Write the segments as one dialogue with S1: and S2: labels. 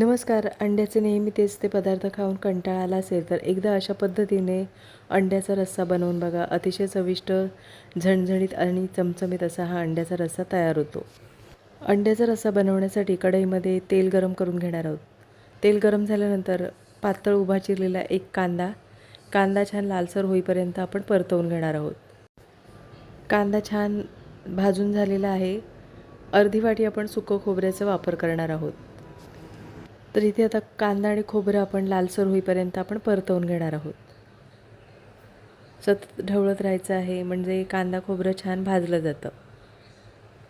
S1: नमस्कार अंड्याचे नेहमी तेच ते पदार्थ खाऊन कंटाळा आला असेल तर एकदा अशा पद्धतीने अंड्याचा रस्सा बनवून बघा. अतिशय चविष्ट झणझणीत आणि चमचमीत असा हा अंड्याचा रस्सा तयार होतो. अंड्याचा रस्सा बनवण्यासाठी कढईमध्ये तेल गरम करून घेणार आहोत. तेल गरम झाल्यानंतर पातळ उभा चिरलेला एक कांदा कांदा छान लालसर होईपर्यंत आपण परतवून घेणार आहोत. कांदा छान भाजून झालेला आहे. अर्धी वाटी आपण सुकं खोबऱ्याचा वापर करणार आहोत. तर इथे आता कांदा आणि खोबरं आपण लालसर होईपर्यंत आपण परतवून घेणार आहोत. सतत ढवळत राहायचं आहे म्हणजे कांदा खोबरं छान भाजलं जातं.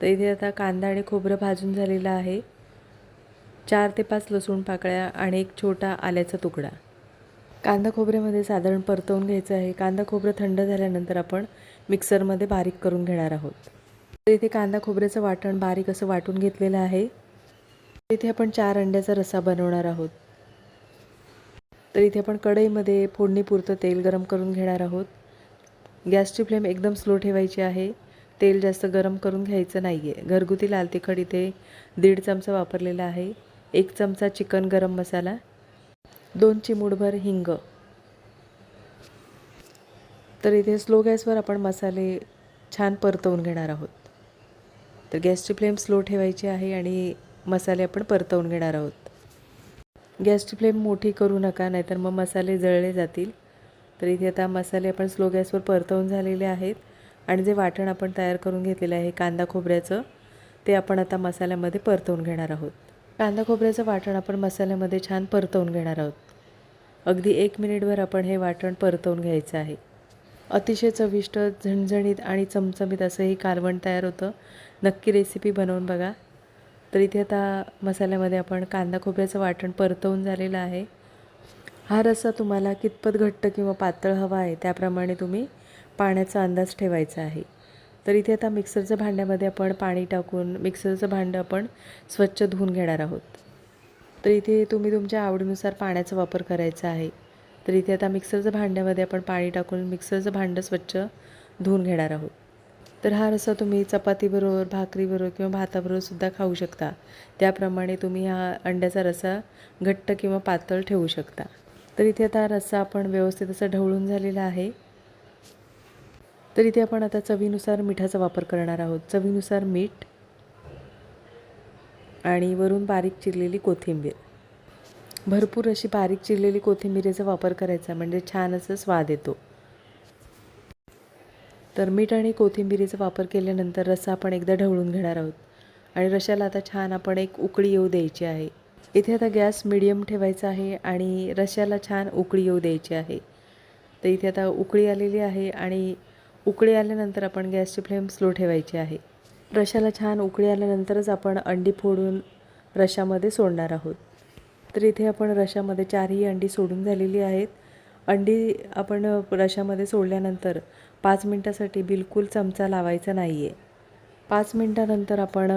S1: तर इथे आता कांदा आणि खोबरं भाजून झालेलं आहे. चार ते पाच लसूण पाकळ्या आणि एक छोटा आल्याचा तुकडा. कांदा खोबऱ्यामध्ये साधारण परतवून घ्यायचं आहे. कांदा खोबरं थंड झाल्यानंतर आपण मिक्सरमध्ये बारीक करून घेणार आहोत. तर इथे कांदा खोबऱ्याचं वाटण बारीक असं वाटून घेतलेलं आहे. इथे आपण चार अंड्याचा रस्सा बनवणार आहोत. तर इथे आपण कढईमध्ये फोडणीपुरतं तेल गरम करून घेणार आहोत. गॅसची फ्लेम एकदम स्लो ठेवायची आहे. तेल जास्त गरम करून घ्यायचं नाही आहे घरगुती लाल तिखट इथे दीड चमचा वापरलेला आहे. एक चमचा चिकन गरम मसाला. दोन चिमूडभर हिंग. तर इथे स्लो गॅसवर आपण मसाले छान परतवून घेणार आहोत. तर गॅसची फ्लेम स्लो ठेवायची आहे आणि मसाले आपण परतवून घेणार आहोत. गॅसची फ्लेम मोठी करू नका नाहीतर मग मसाले जळले जातील. तर इथे आता मसाले आपण स्लो गॅसवर परतवून झालेले आहेत. आणि जे वाटण आपण तयार करून घेतलेलं आहे कांदा खोबऱ्याचं ते आपण आता मसाल्यामध्ये परतवून घेणार आहोत. कांदा खोबऱ्याचं वाटण आपण मसाल्यामध्ये छान परतवून घेणार आहोत. अगदी एक मिनिटभर आपण हे वाटण परतवून घ्यायचं आहे. अतिशय चविष्ट झणझणीत आणि चमचमीत असं हे कालवण तयार होतं. नक्की रेसिपी बनवून बघा. तर इथे आता मसाल्यामध्ये आपण कांदा खोबऱ्याचं वाटण परतवून झालेलं आहे. हा रस्सा तुम्हाला कितपत घट्ट किंवा पातळ हवा आहे त्याप्रमाणे तुम्ही पाण्याचा अंदाज ठेवायचा आहे. तर इथे आता मिक्सरच्या भांड्यामध्ये आपण पाणी टाकून मिक्सरचं भांडं आपण स्वच्छ धुवून घेणार आहोत. तर इथे तुम्ही तुमच्या आवडीनुसार पाण्याचा वापर करायचा आहे. तर इथे आता मिक्सरच्या भांड्यामध्ये आपण पाणी टाकून मिक्सरचं भांडं स्वच्छ धुवून घेणार आहोत. तर हा रस्सा तुम्ही चपातीबरोबर भाकरीबरोबर किंवा भाताबरोबर सुद्धा खाऊ शकता. त्याप्रमाणे तुम्ही हा अंड्याचा रस्सा घट्ट किंवा पातळ ठेवू शकता. तर इथे आता रस्सा आपण व्यवस्थित असं ढवळून झालेला आहे. तर इथे आपण आता चवीनुसार मिठाचा वापर करणार आहोत. चवीनुसार मीठ आणि वरून बारीक चिरलेली कोथिंबीर. भरपूर अशी बारीक चिरलेली कोथिंबीरीचा वापर करायचा म्हणजे छान असं स्वाद येतो. तर मीठ आणि कोथिंबिरीचा वापर केल्यानंतर रस्सा आपण एकदा ढवळून घेणार आहोत. आणि रशाला आता छान आपण एक उकळी येऊ द्यायची आहे. इथे आता गॅस मिडियम ठेवायचा आहे आणि रश्याला छान उकळी येऊ द्यायची आहे. तर इथे आता उकळी आलेली आहे आणि उकळी आल्यानंतर आपण गॅसची फ्लेम स्लो ठेवायची आहे. रशाला छान उकळी आल्यानंतरच आपण अंडी फोडून रशामध्ये सोडणार आहोत. तर इथे आपण रशामध्ये चारही अंडी सोडून झालेली आहेत. अंडी आपण रशामध्ये सोडल्यानंतर पाच मिनटासाठी बिलकुल चमचा लावायचा नाही आहे पाच मिनटानंतर आपण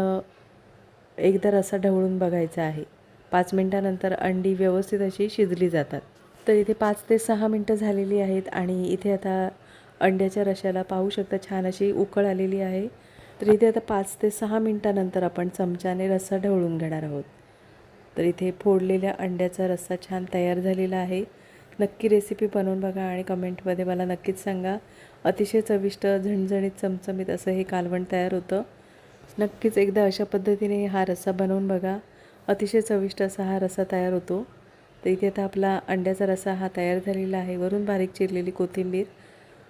S1: एकदा रसा ढवळून बघायचा आहे. पाच मिनटानंतर अंडी व्यवस्थित अशी शिजली जातात. तर इथे पाच ते सहा मिनटं झालेली आहेत आणि इथे आता अंड्याच्या रशाला पाहू शकता छान अशी उकळ आलेली आहे. तर इथे आता पाच ते सहा मिनटानंतर आपण चमच्याने रस्सा ढवळून घेणार आहोत. तर इथे फोडलेल्या अंड्याचा रस्सा छान तयार झालेला आहे. नक्की रेसिपी बनवून बघा आणि कमेंटमध्ये मला नक्कीच सांगा. अतिशय चविष्ट झणझणीत चमचमीत असं हे कालवण तयार होतं. नक्कीच एकदा अशा पद्धतीने हा रस्सा बनवून बघा. अतिशय चविष्ट असा हा रस्सा तयार होतो. तर इथे आता आपला अंड्याचा रस्सा हा तयार झालेला आहे. वरून बारीक चिरलेली कोथिंबीर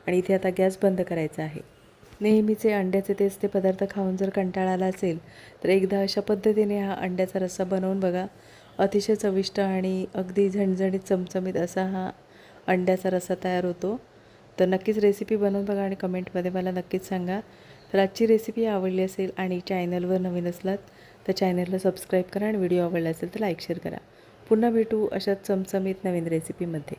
S1: आणि इथे आता गॅस बंद करायचा आहे. नेहमीचे अंड्याचे तेच ते पदार्थ खाऊन जर कंटाळा आला असेल तर एकदा अशा पद्धतीने हा अंड्याचा रस्सा बनवून बघा. अतिशय चविष्ट आणि अगदी झणझणीत चमचमीत असा हा अंड्याचा रस्सा तयार होतो. तर नक्कीच रेसिपी बनवून बघा आणि कमेंटमध्ये मला नक्कीच सांगा. तर आजची रेसिपी आवडली असेल आणि चॅनलवर नवीन असलात तर चॅनलला सबस्क्राईब करा आणि व्हिडिओ आवडला असेल तर लाईक शेअर करा. पुन्हा भेटू अशा चमचमीत नवीन रेसिपीमध्ये